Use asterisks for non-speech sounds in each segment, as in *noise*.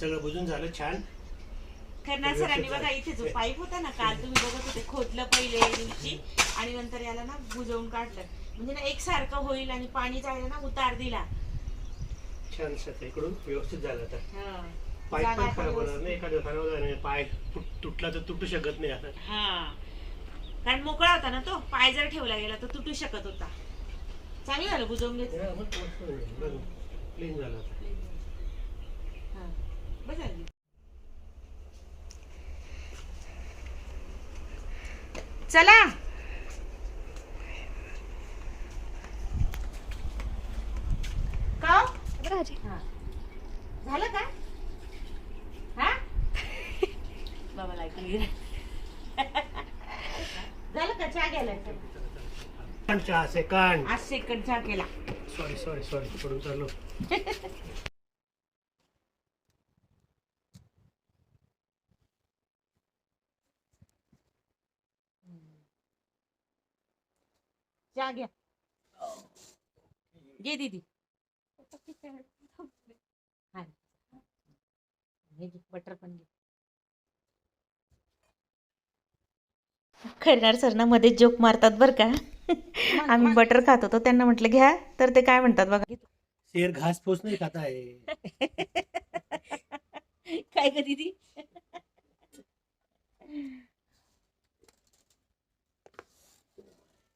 सगळं बुजून झालं छान. खरणार सरांनी बघा इथे जो पाईप होता ना काल तुम्ही बघत होते खोदलं पहिले दिवशी आणि नंतर याला ना बुजवून काढलं. म्हणजे ना एकसारखं होईल आणि पाणी जायला ना उतार दिला. छान इकडून व्यवस्थित झालं हा. पाय जागा पण आता खराब होणार व्यवस्थित. नाही एखाद्या खराब होणार नाही पाय तुट- तुटला तर तुटू शकत नाही आता. हा. कारण मोकळा होता ना तो पाय जर ठेवला गेला तर तुटू शकत होता. चांगलं झालं बुजवून घेतलं. मस्त झालं. आता. चला. का. झालं का? हा. झालं का चहा सेकंड. आज सेकंड चहा केला. सॉरी सॉरी सॉरी पडून चाललो. *laughs* चहा घ्या. घे दीदी. हा. हे घे, बटर पण घे. खैरनार सर ना मध्ये जोक मारतात बरं का. आम्ही बटर खात होतो त्यांना म्हटलं घ्या. तर ते काय म्हणतात बघा. शेर घास पोच नाही खाता है. *laughs* काय का दीदी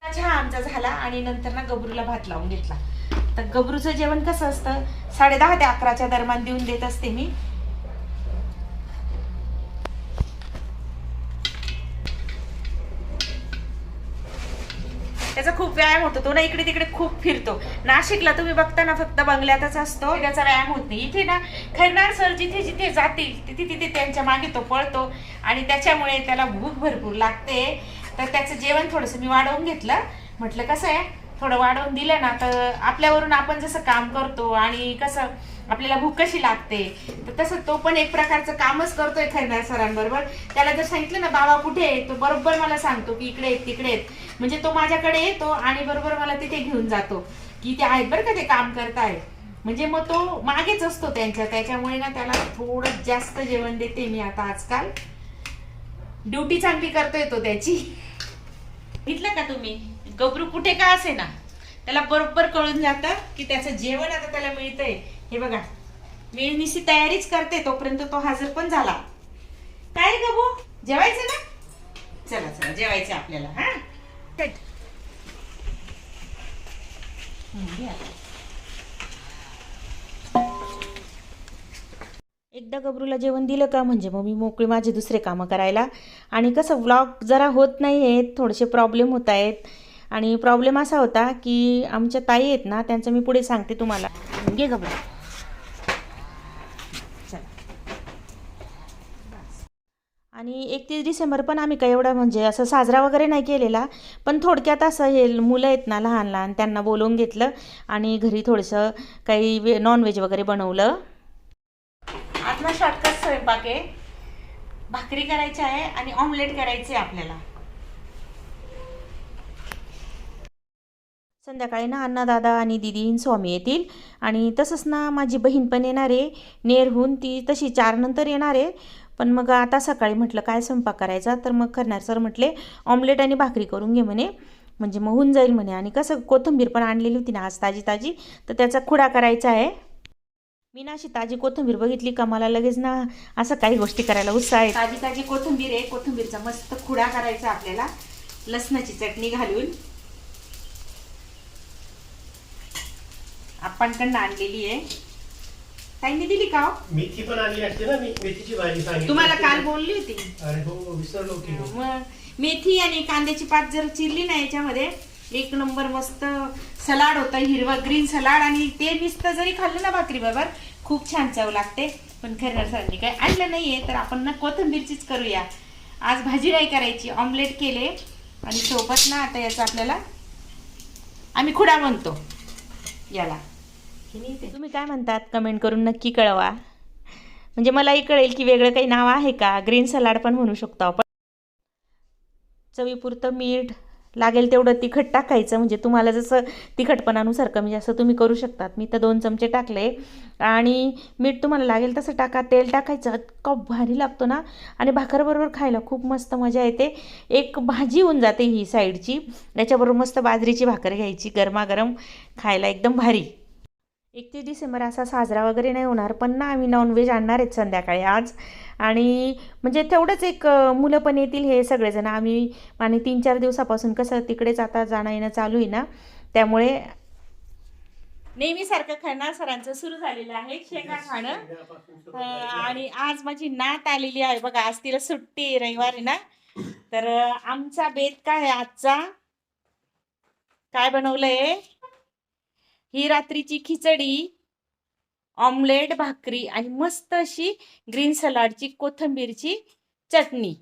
चहा आमचा झाला आणि नंतर ना गबरूला भात लावून घेतला. तर गबरूचं जेवण कसं असतं? साडे दहा ते अकराच्या दरम्यान देऊन देत असते मी. त्याचा खूप व्यायाम होतो. तो ना इकडे तिकडे खूप फिरतो. नाशिकला तुम्ही बघता ना फक्त बंगल्यातच असतो. त्याचा व्यायाम होत नाही. इथे ना खैरनार सर जिथे जिथे जातील तिथे तिथे त्यांच्या मागे तो पळतो आणि त्याच्यामुळे त्याला भूक भरपूर लागते. तर त्याचं जेवण थोडंसं मी वाढवून घेतलं. म्हटलं कसं आहे? थोडं वाढवून दिलं ना तर आपल्यावरून आपण जसं काम करतो आणि कसं आपल्याला भूक कशी लागते तर तसं तो पण एक प्रकारचं कामच करतोय खैरनार सरांबरोबर. त्याला जर सांगितलं ना बाबा कुठे आहे? तो बरोबर मला सांगतो की इकडे आहेत तिकडे आहेत. म्हणजे तो माझ्याकडे येतो आणि बरोबर मला तिथे घेऊन जातो की ते आहेत बरं का ते काम करताय. म्हणजे मग तो मागेच असतो त्यांच्या त्याच्यामुळे ना त्याला थोडं जास्त जेवण देते मी आता आजकाल. ड्युटी चांगली करतोय तो त्याची. घेतलं का तुम्ही? गबरू कुठे का असे ना? त्याला बरोबर कळून जातं की त्याचं जेवण आता त्याला मिळतंय. हे बघा मी निशी तयारीच करते तोपर्यंत तो हजर पण झाला. काय गबू? जेवायचं ना? चला चला जेवायचं आपल्याला हा. एकदा गबरूला जेवण दिलं का? म्हणजे मग मी मोकळी माझे दुसरे कामं करायला. आणि कसं व्लॉग जरा होत नाही आहेत थोडेसे प्रॉब्लेम होत आहेत. आणि प्रॉब्लेम असा होता की आमच्या ताई आहेत ना त्यांचं मी पुढे सांगते तुम्हाला. घे गबरू आणि एकतीस डिसेंबर पण आम्ही काही एवढा म्हणजे असं साजरा वगैरे नाही केलेला पण थोडक्यात असं हे मुलं आहेत ना लहान लहान त्यांना बोलवून घेतलं आणि घरी थोडंसं काही वे नॉनव्हेज वगैरे बनवलं. आत्मा शॉर्टकट स्वयंपाक आहे. भाकरी करायची आहे आणि ऑमलेट करायचे आहे आपल्याला. संध्याकाळी ना अण्णादादा आणि दिदी स्वामी येतील. आणि तसंच ना माझी बहीण पण येणार आहे. नेरहून ती तशी चार नंतर येणार आहे. पण मग आता सकाळी म्हटलं काय स्वयंपाक करायचा? तर मग करणार सर म्हटले ऑमलेट आणि भाकरी करून घे म्हणे. म्हणजे मग होऊन जाईल म्हणे. आणि कसं कोथिंबीर पण आणलेली होती ना आज ताजी ताजी तर त्याचा खुडा करायचा आहे. मी ना अशी ताजी कोथिंबीर बघितली का? मला लगेच ना असं काही गोष्टी करायला उत्साह आहे. ताजी ताजी कोथिंबीर आहे. कोथिंबीरचा मस्त खुडा करायचा आपल्याला. लसणाची चटणी घालून. आपणकडनं आणलेली आहे ताईंनी दिली का हो? मेथी पण आणली असते ना मी मेथीची भाजी सांगितली तुम्हाला काल. बोलली होती अरे हो विसरलो की मी. मग मेथी आणि कांद्याची पात जर चिरली ना याच्यामध्ये एक नंबर मस्त सलाड होतं हिरवं ग्रीन सलाड आणि ते नुसतं जरी खाल्लं ना भाकरी बरोबर खूप छान चव लागते पण खरं सरांनी काय आणलं नाहीये तर आपण ना कोथिंबीरचीच करूया आज भाजी नाही करायची ऑमलेट केले आणि सोबत ना आता याचा आपल्याला आम्ही खुडा म्हणतो याला तुम्ही काय म्हणतात? कमेंट करून नक्की कळवा. म्हणजे मलाही कळेल की वेगळं काही नाव आहे का? ग्रीन सलाड पण म्हणू शकतो आपण. चवीपुरतं मीठ लागेल तेवढं तिखट टाकायचं. म्हणजे तुम्हाला जसं तिखटपणानुसार कमी म्हणजे जास्त तुम्ही करू शकतात. मी तर दोन चमचे टाकले. आणि मीठ तुम्हाला लागेल तसं टाका. तेल टाकायचं. इतकं भारी लागतो ना. आणि भाकरबरोबर खायला खूप मस्त मजा येते. एक भाजी होऊन जाते ही साईडची त्याच्याबरोबर मस्त बाजरीची भाकर घ्यायची गरमागरम. खायला एकदम भारी. एकतीस डिसेंबर असा साजरा वगैरे नाही होणार पण ना आम्ही नॉनव्हेज आणणार आहेत संध्याकाळी आज. आणि म्हणजे तेवढंच एक मुलं पण येतील हे सगळेजण. आम्ही आणि तीन चार दिवसापासून कसं तिकडेच आता जाणं येणं चालू आहे ना त्यामुळे नेहमीसारखं खाणार सरांचं सुरू झालेलं आहे शेंगा खाणं. आणि आज माझी नात आलेली आहे. बघा आज तिला सुट्टी आहे रविवारी ना. तर आमचा बेत काय आहे आजचा? काय बनवलंय? ही रात्रीची खिचडी ऑमलेट भाकरी आणि मस्त अशी ग्रीन सलाडची कोथिंबीरची चटणी.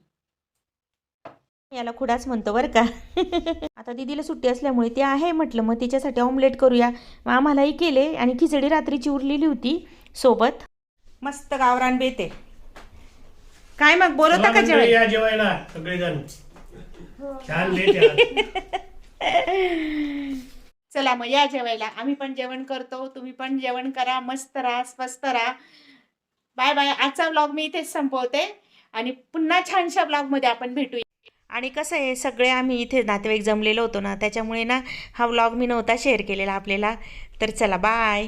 याला खुडाच म्हणतो बरं का. *laughs* आता दीदीला सुट्टी असल्यामुळे ती आहे म्हटलं मग तिच्यासाठी ऑमलेट करूया. मग आम्हालाही केले आणि खिचडी रात्रीची उरलेली होती सोबत. मस्त गावरान बेते. काय मग बोलवता का जेवायला? सगळेजण. छान. *laughs* चला मग या जेवायला. आम्ही पण जेवण करतो. तुम्ही पण जेवण करा. मस्त राहा स्वस्त राहा. बाय बाय आजचा व्लॉग मी इथेच संपवते. आणि पुन्हा छानशा ब्लॉगमध्ये आपण भेटूया. आणि कसं आहे सगळे आम्ही इथे नातेवाईक जमलेलो होतो ना त्याच्यामुळे ना हा व्लॉग मी नव्हता शेअर केलेला आपल्याला. तर चला बाय